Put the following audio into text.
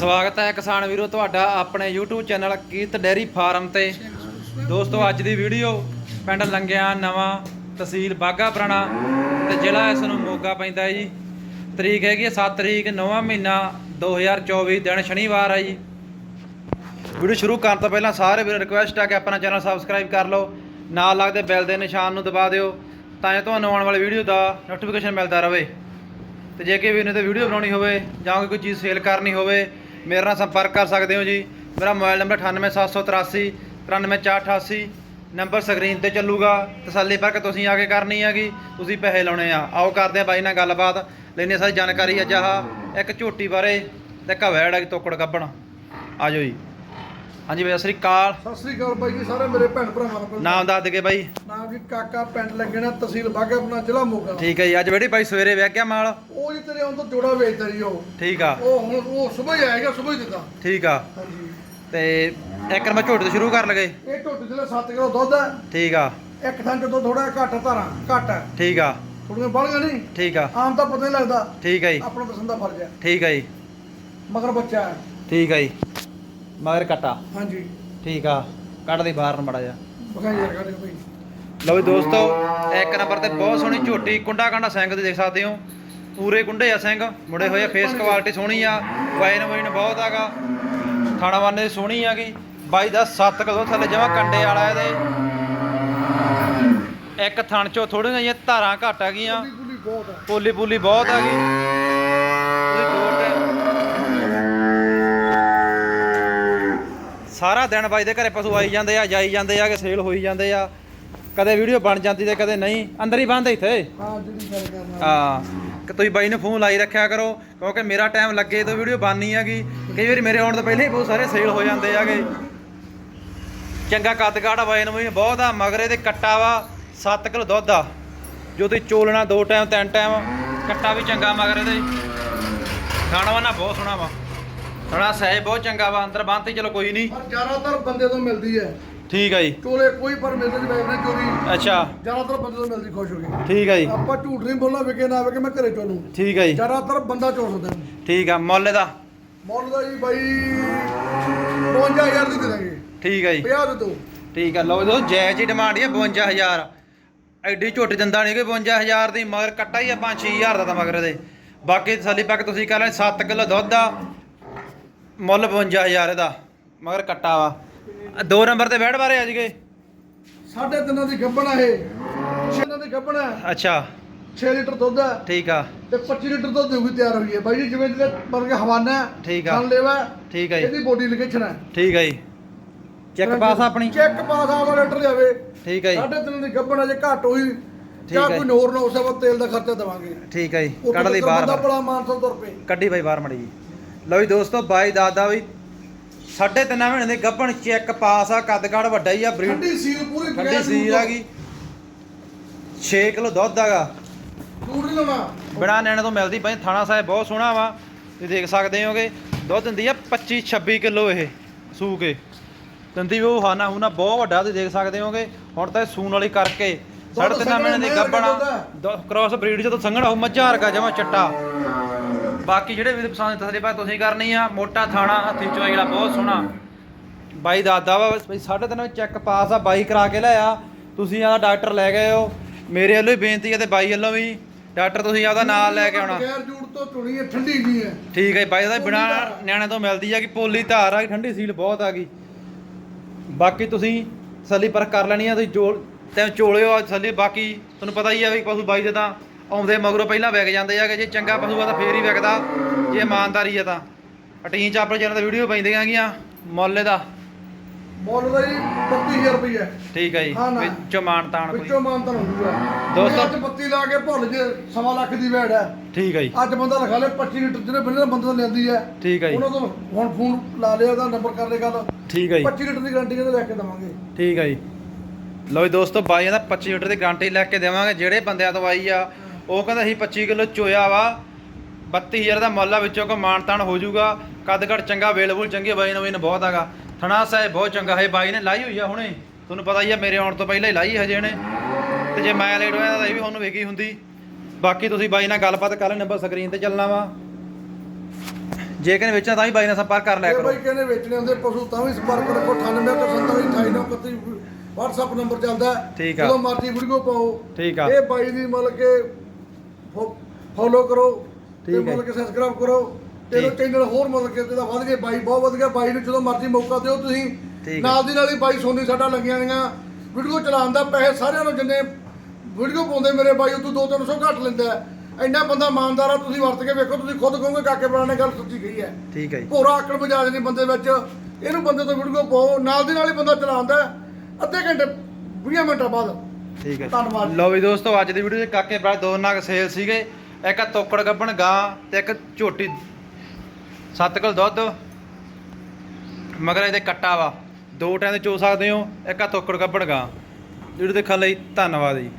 ਸਵਾਗਤ ਹੈ ਕਿਸਾਨ ਵੀਰੋ, ਤੁਹਾਡਾ ਆਪਣੇ YouTube channel Kirat dairy farm ਤੇ। ਦੋਸਤੋ, ਅੱਜ ਦੀ ਵੀਡੀਓ ਪਿੰਡ ਲੰਗਿਆਂ ਨਵਾਂ ਤਹਿਸੀਲ ਬਾਗਾ ਪੁਰਾਣਾ ਤੇ ਜ਼ਿਲ੍ਹਾ ਇਸ ਨੂੰ ਮੋਗਾ ਪੈਂਦਾ ਜੀ। ਤਰੀਕ ਹੈਗੀ ਹੈ 7 ਤਰੀਕ 9ਵਾਂ ਮਹੀਨਾ 2024 ਦਿਨ ਸ਼ਨੀਵਾਰ ਹੈ ਜੀ। ਵੀਡੀਓ ਸ਼ੁਰੂ ਕਰਨ ਤੋਂ ਪਹਿਲਾਂ ਸਾਰੇ ਵੀਰ ਰਿਕੁਐਸਟ ਆ ਕਿ ਆਪਣਾ ਚੈਨਲ ਸਬਸਕ੍ਰਾਈਬ ਕਰ ਲਓ, ਨਾਲ ਲੱਗਦੇ ਬੈਲ ਦੇ ਨਿਸ਼ਾਨ ਨੂੰ ਦਬਾ ਦਿਓ, ਤਾਂ ਜੋ ਤੁਹਾਨੂੰ ਆਉਣ ਵਾਲੀ ਵੀਡੀਓ ਦਾ ਨੋਟੀਫਿਕੇਸ਼ਨ ਮਿਲਦਾ ਰਹੇ। ਤੇ ਜੇ ਕਿ ਵੀਰ ਨੇ ਤੇ ਵੀਡੀਓ ਬਣਾਉਣੀ ਹੋਵੇ ਜਾਂ ਕੋਈ ਚੀਜ਼ ਸੇਲ ਕਰਨੀ ਹੋਵੇ ਮੇਰੇ ਨਾਲ ਸੰਪਰਕ ਕਰ ਸਕਦੇ ਹੋ ਜੀ। ਮੇਰਾ ਮੋਬਾਈਲ ਨੰਬਰ 98783 93488 ਨੰਬਰ ਸਕਰੀਨ ਤੇ ਚੱਲੂਗਾ। ਤਸੱਲੀ ਪਰ ਕਿ ਤੁਸੀਂ ਆ ਕੇ ਕਰਨੀ ਹੈਗੀ ਤੁਸੀਂ ਪੈਸੇ ਲਾਉਣੇ ਆ। ਆਓ ਕਰਦੇ ਆ ਬਾਈ ਨਾਲ ਗੱਲਬਾਤ। ਲੈਣੇ ਸਾਰੀ ਜਾਣਕਾਰੀ ਅੱਜ ਆਹ ਇੱਕ ਝੋਟੀ ਬਾਰੇ ਤੇ ਕਵੈੜ ਹੈ ਤੋਕੜ ਕੱਢਣ ਆਜੋ ਜੀ। ਹਾਂਜੀ ਬਾਈ ਸਤਿ ਸ੍ਰੀ ਅਕਾਲ। ਸਤਿ ਸ੍ਰੀ ਅਕਾਲ ਬਾਈ ਜੀ ਸਾਰੇ ਮੇਰੇ ਭੈਣ ਭਰਾਵਾਂ ਨੂੰ ਨਾਮ ਦੱਸ ਦਗੇ ਬਾਈ। ਨਾਮ ਜੀ ਕਾਕਾ ਪਿੰਡ ਲੱਗਣਾ ਤਹਿਸੀਲ ਬਾਗਾਪੁਰਾ ਜ਼ਿਲ੍ਹਾ ਮੋਗਾ। ਠੀਕ ਹੈ ਜੀ ਅੱਜ ਬੜੀ ਬਾਈ ਸਵੇਰੇ ਵਿਆਹ ਗਿਆ ਮਾਲ? ਉਹ ਜੀ ਤੇਰੇ ਆਉਣ ਤੋਂ ਜੋੜਾ ਵੇਚਦਾ ਜੀ ਉਹ। ਠੀਕ ਆ। ਉਹ ਹੁਣ ਉਹ ਸਵੇਰ ਹੀ ਆਏਗਾ ਸਵੇਰ ਹੀ ਦਿੱਤਾ। ਠੀਕ ਆ। ਹਾਂਜੀ। ਤੇ ਇੱਕ ਨੰਬਰ ਝੋਟੀ ਤੋਂ ਸ਼ੁਰੂ ਕਰ ਲਗੇ। ਇਹ ਝੋਟੀ ਦੇ 7 ਕਿਲੋ ਦੁੱਧ ਹੈ ਠੀਕ ਆ। ਇੱਕ ਥਾਂ ਜਦੋਂ ਥੋੜਾ ਘੱਟ ਧਾਰਾਂ ਘੱਟ ਹੈ। ਠੀਕ ਆ। ਥੋੜੀਆਂ ਬਾਲੀਆਂ ਨਹੀਂ। ਠੀਕ ਆ। ਆਮ ਤਾਂ ਪਤਾ ਨਹੀਂ ਲੱਗਦਾ। ਠੀਕ ਹੈ ਜੀ। ਆਪਣਾ ਪਸੰਦ ਦਾ ਫਰਜ਼ ਹੈ। ਠੀਕ ਹੈ ਜੀ। ਮਗਰ ਬੱਚਾ ਹੈ। ਠੀਕ ਹੈ ਜੀ। ਮਗਰ ਕਟਾ। ਹਾਂਜੀ। ਠੀਕ ਆ। ਕੱਢ ਦੇ ਬਾਹਰ ਨੂੰ ਮੜਾ ਜਾ ਬਖਾਈ ਯਾਰ ਕੱਢ ਬਾਈ ਲਓ ਵੀ ਦੋਸਤੋ, ਇੱਕ ਨੰਬਰ ਤੇ ਬਹੁਤ ਸੋਹਣੀ ਝੋਟੀ, ਕੁੰਡਾ ਕਾਂਡਾ ਸਿੰਘ ਦੀ ਦੇਖ ਸਕਦੇ ਹੋ। ਪੂਰੇ ਕੁੰਡੇ ਆ ਸਿੰਘ, ਮੁੜੇ ਹੋਏ ਆ ਫੇਸ ਕੁਆਲਿਟੀ ਸੋਹਣੀ ਆ ਵਾਈਨ ਵਾਈਨ ਬਹੁਤ ਆਗਾ। ਖਾਣਾ ਵਾਨੇ ਦੀ ਸੋਹਣੀ ਆਗੀ। ਬਾਈ ਦਾ 7 ਕਿਲੋ ਥੱਲੇ ਜਮਾ ਕੰਡੇ ਵਾਲਾ ਇਹਦੇ। ਇੱਕ ਥਣ ਚੋਂ ਥੋੜੀਆਂ ਜਿਹੀਆਂ ਧਾਰਾਂ ਘੱਟ ਆ ਗਈਆਂ ਗੁੱਲੀ ਪੋਲੀ ਪੂਲੀ ਬਹੁਤ ਆ ਗਈ ਸਾਰਾ ਦਿਨ ਬਾਈ ਦੇ ਘਰੇ ਪਸ਼ੂ ਆਈ ਜਾਂਦੇ ਆ, ਜਾਈ ਜਾਂਦੇ ਆ ਕਿ ਸੇਲ ਹੋਈ ਜਾਂਦੇ ਆ। ਕਦੇ ਵੀਡੀਓ ਬਣ ਜਾਂਦੀ ਤੇ ਕਦੇ ਨਹੀਂ ਅੰਦਰ ਹੀ ਬੰਦ ਇੱਥੇ। ਹਾਂ ਜਿਹੜੀ ਗੱਲ ਕਰਨਾ। ਹਾਂ ਕਿ ਤੁਸੀਂ ਬਾਈ ਨੂੰ ਫੋਨ ਲਾਈ ਰੱਖਿਆ ਕਰੋ ਕਿਉਂਕਿ ਮੇਰਾ ਟਾਈਮ ਲੱਗੇ ਤਾਂ ਵੀਡੀਓ ਬਣਨੀ ਹੈਗੀ। ਕਈ ਵਾਰੀ ਮੇਰੇ ਆਉਣ ਤੋਂ ਪਹਿਲਾਂ ਹੀ ਬਹੁਤ ਸਾਰੇ ਸੇਲ ਹੋ ਜਾਂਦੇ ਆਗੇ ਚੰਗਾ ਕੱਦ ਕਾਠ ਬਾਈ ਨੂੰ ਵੀ ਬਹੁਤ ਆ ਮਗਰੇ ਤੇ ਕੱਟਾ ਵਾ 7 ਕਿਲੋ ਦੁੱਧ ਆ। ਜੋ ਤੁਸੀਂ ਚੋਲਣਾ ਦੋ ਟਾਈਮ ਤਿੰਨ ਟਾਈਮ ਕੱਟਾ ਵੀ ਚੰਗਾ ਮਗਰੇ ਤੇ ਖਾਣਾ ਵਾਨਾ ਬਹੁਤ ਸੋਹਣਾ ਵਾ। ਥੋੜਾ ਸਹਿਜ ਬਹੁਤ ਚੰਗਾ ਵਾ ਅੰਦਰ ਬੰਨਤੀ ਚਲੋ ਕੋਈ ਨਹੀਂ। ਪਰ ਜ਼ਿਆਦਾਤਰ ਬੰਦੇ ਤੋਂ ਮਿਲਦੀ ਹੈ। ਠੀਕ ਆ ਜੀ। ਚੋਲੇ ਕੋਈ ਪਰ ਮਿਲਦੇ ਨਹੀਂ ਵੇਚਦੇ ਚੋਰੀ। ਅੱਛਾ। ਜ਼ਿਆਦਾਤਰ ਬੰਦੇ ਤੋਂ ਮਿਲਦੀ ਖੁਸ਼ ਹੋ ਗਈ। ਠੀਕ ਆ ਜੀ। ਆਪਾਂ ਝੂਠ ਨਹੀਂ ਬੋਲਣਾ ਵਿਕੇ ਨਾ ਵਿਕੇ ਮੈਂ ਘਰੇ ਚੋਲੂ। ਠੀਕ ਆ ਜੀ। ਜ਼ਿਆਦਾਤਰ ਬੰਦਾ ਚੋਲ ਸਕਦਾ ਠੀਕ ਆ ਮੁੱਲ ਦਾ ਮੁੱਲ ਦਾ ਜੀ ਬਾਈ 52000 ਦੀ ਦੇ ਦਾਂਗੇ। ਠੀਕ ਆ ਜੀ। 50 ਦੇ ਦੋ। ਠੀਕ ਆ ਲਓ ਦੋਸਤੋ ਜਾਇਜ਼ ਹੀ ਡਿਮਾਂਡ ਹੈ 52000 ਐਡੀ ਝੋਟੀ ਦਿੰਦਾ ਨਹੀਂ ਕਿ 52000 ਦੀ ਮਗਰ ਕੱਟਾ ਹੀ ਆ 5-6000 ਦਾ ਤਾਂ ਮਗਰ ਇਹਦੇ। ਬਾਕੀ ਤਸੱਲੀ ਪੱਕ ਤੁਸੀਂ ਕਰ ਲੈ 7 ਕਿਲੋ ਦੁੱਧ ਆ। ਮੁੱਲ 52000 ਇਹਦਾ ਮਗਰ ਕੱਟਾ ਵਾ। ਆਹ ਦੋ ਨੰਬਰ ਤੇ ਬੈਠ ਬਾਰੇ ਆ ਜੀਗੇ ਸਾਢੇ ਤਿੰਨਾਂ ਦੀ ਗੱਬਣ ਆ ਇਹ। ਛੇ ਦਿਨਾਂ ਦੀ ਗੱਬਣ ਹੈ ਅੱਛਾ। 6 ਲੀਟਰ ਦੁੱਧ ਹੈ ਠੀਕ ਆ। ਤੇ 25 ਲੀਟਰ ਦੁੱਧ ਦੇਊਗੀ ਤਿਆਰ ਹੋਈ ਹੈ। ਬਾਈ ਜੀ ਜਿਵੇਂ ਜਿਹੜੇ ਬਣ ਕੇ ਹਵਾਨਾ ਹੈ ਠੀਕ ਆ। ਖਾਣ ਲੈਵਾ ਠੀਕ ਆ ਜੀ। ਇਹਦੀ ਬੋਡੀ ਲੋਕੇਸ਼ਨ ਹੈ ਠੀਕ ਆ ਜੀ। ਚੈੱਕ ਪਾਸ ਆਪਣੀ? ਚੈੱਕ ਪਾਸ ਆਵਾ ਲੀਟਰ ਜਾਵੇ ਠੀਕ ਆ ਜੀ। ਸਾਢੇ ਤਿੰਨ ਦੀ ਗੱਬਣ ਜੇ ਘੱਟ ਹੋਈ ਜਾਂ ਹੈ। ਕੋਈ ਨੋਰ ਨਾ ਉਸੇ ਵਕਤ ਤੇਲ ਦਾ ਖਰਚਾ ਦੇਵਾਂਗੇ। ਠੀਕ ਆ ਜੀ। ਕੱਢ ਲਈ ਬੰਦਾ ਬਾਹਰ ਬੜਾ ਮਾਨਸਾ ਤੁਰ ਪਏ। ਕੱਢੀ ਬਾਈ ਬਾਹਰ ਮੜੀ ਜੀ। ਲਓ ਜੀ ਦੋਸਤੋ ਬਾਈ ਦਾਦਾ ਵੀ ਸਾਢੇ ਤਿੰਨ ਮਹੀਨੇ ਦੇ ਗੱਭਣ ਚੈੱਕ ਪਾਸ ਆ ਕੱਦ ਕਾਠ ਵੱਡਾ ਹੀ ਆ ਬਰੀਡ ਠੰਡੀ ਸੀਲ ਪੂਰੀ ਠੰਡੀ ਸੀਲ ਆ ਗਈ 6 ਕਿਲੋ ਦੁੱਧ ਆਗਾ ਦੂਰ ਨਹੀਂ ਲਵਾਂ। ਬਿਨਾ ਨੈਣ ਤੋਂ ਮਿਲਦੀ ਬਾਈ ਥਾਣਾ ਸਾਹਿਬ ਬਹੁਤ ਸੋਹਣਾ ਵਾ। ਤੁਸੀਂ ਦੇਖ ਸਕਦੇ ਹੋਗੇ ਦੁੱਧ ਦਿੰਦੀ ਆ 25 26 ਕਿਲੋ ਇਹ ਸੂ ਕੇ। ਦਿੰਦੀ ਵੀ ਉਹ ਹਾਨਾ ਹੂਨਾ ਬਹੁਤ ਵੱਡਾ ਤੁਸੀਂ ਦੇਖ ਸਕਦੇ ਹੋਗੇ। ਹੁਣ ਤਾਂ ਇਹ ਸੂਣ ਵਾਲੀ ਕਰਕੇ ਸਾਢੇ ਤਿੰਨ ਮਹੀਨੇ ਦੀ ਗੱਭਣ ਕ੍ਰਾਸ ਬਰੀਡ ਜਦੋਂ ਸੰਘਣਾ ਹੋ ਮੱਝਾਂ ਵਰਗਾ ਜਮਾ ਚਿੱਟਾ। ਬਾਕੀ ਜਿਹੜੇ ਵੀ ਪਸੰਦ ਤਸਲੀ ਪਾ ਤੁਸੀਂ ਕਰਨੀ ਆ ਮੋਟਾ ਥਾਣਾ ਹੱਥੀ ਚੋਈ ਵਾਲਾ ਬਹੁਤ ਸੋਹਣਾ। ਬਾਈ ਦਾਦਾ ਵਾ ਬਈ ਸਾਢੇ ਤਿੰਨ ਵਿੱਚ ਚੈੱਕ ਪਾਸ ਆ ਬਾਈ ਕਰਾ ਕੇ ਲਿਆ। ਤੁਸੀਂ ਆਦਾ ਡਾਕਟਰ ਲੈ ਗਏ ਹੋ। ਮੇਰੇ ਵੱਲੋਂ ਵੀ ਬੇਨਤੀ ਹੈ ਤੇ ਬਾਈ ਵੱਲੋਂ ਵੀ। ਡਾਕਟਰ ਤੁਸੀਂ ਆਪਦਾ ਨਾਲ ਲੈ ਕੇ ਆਉਣਾ। ਬਗੈਰ ਜੂੜ ਤੋਂ ਚੁਣੀ ਹੈ ਠੰਡੀ ਵੀ ਹੈ ਠੀਕ ਹੈ ਬਾਈ ਦਾ ਬਿਨਾ ਆ। ਨਿਆਣੇ ਤੋਂ ਮਿਲਦੀ ਆ ਕਿ ਪੋਲੀ ਧਾਰ ਆ ਕਿ ਠੰਡੀ ਸੀਲ ਬਹੁਤ ਆ ਗਈ। ਬਾਕੀ ਤੁਸੀਂ ਤਸੱਲੀ ਪਰ ਕਰ ਲੈਣੀ ਆ ਤੁਸੀਂ ਜੋ ਤੇ ਚੋਲਿਓ ਆ ਤਸੱਲੀ ਬਾਕੀ ਤੁਹਾਨੂੰ ਪਤਾ ਹੀ ਆ ਵੀ ਪਸ਼ੂ ਬਾਈ ਦੇ ਤਾਂ ਆਉਂਦੇ ਮਗਰੋਂ ਪਹਿਲਾਂ ਵਿਕ ਜਾਂਦੇ ਆ ਕਿ ਜੇ ਚੰਗਾ ਪਸ਼ੂ ਆ ਤਾਂ ਫੇਰ ਹੀ ਵਿਕਦਾ। ਜੇ ਇਮਾਨਦਾਰੀ ਆ ਤਾਂ। ਅਟੀਨ ਚ ਆਪਣੇ ਚੈਨਲ ਤੇ ਵੀਡੀਓ ਪੈਂਦੀਆਂ ਗੀਆਂ ਮੁੱਲ ਦਾ ਮੁੱਲ ਦਾ ਜੀ 32000 ਰੁਪਏ ਠੀਕ ਹੈ ਜੀ। ਵਿੱਚੋਂ ਮਾਨ ਤਾਣ ਕੋਈ। ਵਿੱਚੋਂ ਮਾਨਤਨ ਹੋਊਗਾ। ਦੋਸਤੋ- ਅੱਜ ਬੱਤੀ ਲਾ ਕੇ ਭੁੱਲ ਜੇ ਸਵਾ ਲੱਖ ਦੀ ਵੈੜ ਹੈ। ਠੀਕ ਹੈ ਜੀ। ਅੱਜ ਬੰਦਾ ਲਿਖਾ ਲੇ 25 ਲੀਟਰ ਜਿਹੜੇ ਬੰਦੇ ਬੰਦਾ ਤੋਂ ਲੈਂਦੀ ਹੈ। ਠੀਕ ਹੈ ਜੀ। ਉਹਨਾਂ ਤੋਂ ਹੁਣ ਫੋਨ ਲਾ ਲਿਆ ਉਹਦਾ ਨੰਬਰ ਕਰ ਲੈ ਗੱਲ। ਠੀਕ ਹੈ ਜੀ। 25 ਲੀਟਰ ਦੀ ਗਾਰੰਟੀ ਕਹਿੰਦੇ ਲੈ ਕੇ ਦਵਾਂਗੇ। ਠੀਕ ਹੈ ਜੀ। ਲਓ ਜੀ ਦੋਸਤੋ ਬਾਈ ਦਾ 25 ਲੀਟਰ ਦੀ ਗਾਰੰਟੀ ਲੈ ਕੇ ਦੇਵਾਂਗੇ। ਜਿਹੜੇ ਬੰਦਿਆਂ ਤੋਂ ਆਈ ਆ ਉਹ ਕਹਿੰਦਾ ਅਸੀਂ 25 ਕਿਲੋ ਚੋਇਆ ਵਾ 32000 ਦਾ ਮੁੱਲ ਆ ਵਿੱਚੋਂ ਕੋ ਮਾਨਤਾਨ ਹੋ ਜਾਊਗਾ। ਕੱਦ ਘੜ ਚੰਗਾ ਅਵੇਲੇਬਲ ਚੰਗੇ ਬਾਈ ਨਵੀਂ ਨੇ ਬਹੁਤ ਹੈਗਾ ਥਣਾ ਸਾਹਿਬ ਬਹੁਤ ਚੰਗਾ ਹੈ ਬਾਈ ਨੇ ਲਾਈ ਹੋਈ ਆ ਹੁਣੇ। ਤੁਹਾਨੂੰ ਪਤਾ ਹੀ ਆ ਮੇਰੇ ਆਉਣ ਤੋਂ ਪਹਿਲਾਂ ਹੀ ਲਾਈ ਹਜੇ ਇਹਨੇ। ਤੇ ਜੇ ਮੈਂ ਲੇਟ ਹੋਇਆ ਤਾਂ ਇਹ ਵੀ ਉਹਨੂੰ ਵੇਖੀ ਹੁੰਦੀ। ਬਾਕੀ ਤੁਸੀਂ ਬਾਈ ਨਾਲ ਗੱਲਬਾਤ ਕਰ ਲੈ ਨੰਬਰ ਸਕਰੀਨ ਤੇ ਚੱਲਣਾ ਵਾ। ਜੇ ਕਹਿੰਦੇ ਵੇਚਣਾ ਤਾਂ ਵੀ ਬਾਈ ਨਾਲ ਸੰਪਰਕ ਕਰ ਲਿਆ ਕਰੋ। ਬਾਈ ਕਹਿੰਦੇ ਵੇਚਣੇ ਹੁੰਦੇ ਪਸ਼ੂ ਤਾਂ ਵੀ ਸੰਪਰਕ ਰੱਖੋ 98 WhatsApp ਨੰਬਰ ਚੱਲਦਾ। ਠੀਕ ਆ। ਜਦੋਂ ਮਰਜ਼ੀ ਵੀਡੀਓ ਪਾਓ। ਠੀਕ ਆ। ਇਹ ਬਾਈ ਦੀ ਮਤਲਬ ਕਿ ਫੋਲੋ ਕਰੋ ਤੇ ਠੀਕ ਹੈ। ਮਤਲਬ ਕਿ ਸਬਸਕ੍ਰਾਈਬ ਕਰੋ ਤੇ ਠੀਕ। ਚੈਨਲ ਹੋਰ ਮਤਲਬ ਕਿ ਇਹਦਾ ਵਧ ਗਿਆ ਬਾਈ ਬਹੁਤ ਵਧ ਗਿਆ ਬਾਈ ਨੂੰ ਜਦੋਂ ਮਰਜ਼ੀ ਮੌਕਾ ਦਿਓ ਤੁਸੀਂ ਠੀਕ ਹੈ। ਨਾਲ ਦੀ ਨਾਲ ਹੀ ਬਾਈ ਸੋਨੀ ਸਾਡਾ ਲੱਗੀਆਂ ਨੀਆਂ ਵੀਡੀਓ ਚਲਾਉਣ ਦਾ ਪੈਸੇ ਸਾਰਿਆਂ ਨੂੰ ਜਿੰਨੇ ਵੀਡੀਓ ਪਾਉਂਦੇ ਮੇਰੇ ਬਾਈ ਉਹ ਤੋਂ 2-300 ਘੱਟ ਲੈਂਦਾ ਹੈ। ਇੰਨਾ ਬੰਦਾ ਇਮਾਨਦਾਰ ਆ ਤੁਸੀਂ ਵਰਤ ਕੇ ਵੇਖੋ ਤੁਸੀਂ ਖੁਦ ਕਹੋਗੇ ਕਾਕੇ ਬਣਾ ਨੇ ਗੱਲ ਸੱਚੀ ਕਹੀ ਹੈ ਠੀਕ ਹੈ ਜੀ ਭੋਰਾ ਆਕੜ ਬਜਾ ਨਹੀਂ ਬੰਦੇ ਵਿੱਚ ਇਹਨੂੰ ਬੰਦੇ ਤੋਂ ਵੀਡੀਓ ਪਾਓ ਨਾਲ ਦੀ ਨਾਲ ਹੀ ਬੰਦਾ ਚਲਾਉਂਦਾ ਹੈ। ਅੱਧੇ ਘੰਟੇ 20 ਮਿੰਟਾਂ ਬਾਅਦ ਠੀਕ ਹੈ ਧੰਨਵਾਦ। ਲਓ ਵੀ ਦੋਸਤੋ ਅੱਜ ਦੀ ਵੀਡੀਓ 'ਚ ਕਾਕੇ ਬਰਾ ਦੋ ਨਗ ਸੇਲ ਸੀਗੇ। ਇੱਕ ਆ ਤੋਕੜ ਗੱਬਣ ਗਾਂ ਤੇ ਇੱਕ ਝੋਟੀ। ਸੱਤ ਕਿਲੋ ਦੁੱਧ ਮਗਰ ਇਹਦੇ ਕੱਟਾ ਵਾ। ਦੋ ਟਾਈਮ ਦੇ ਚੋ ਸਕਦੇ ਹੋ ਇੱਕ ਆ ਤੋਕੜ ਗੱਬਣ ਗਾਂ। ਵੀਡੀਓ ਦੇਖਣ ਲਈ ਧੰਨਵਾਦ ਜੀ।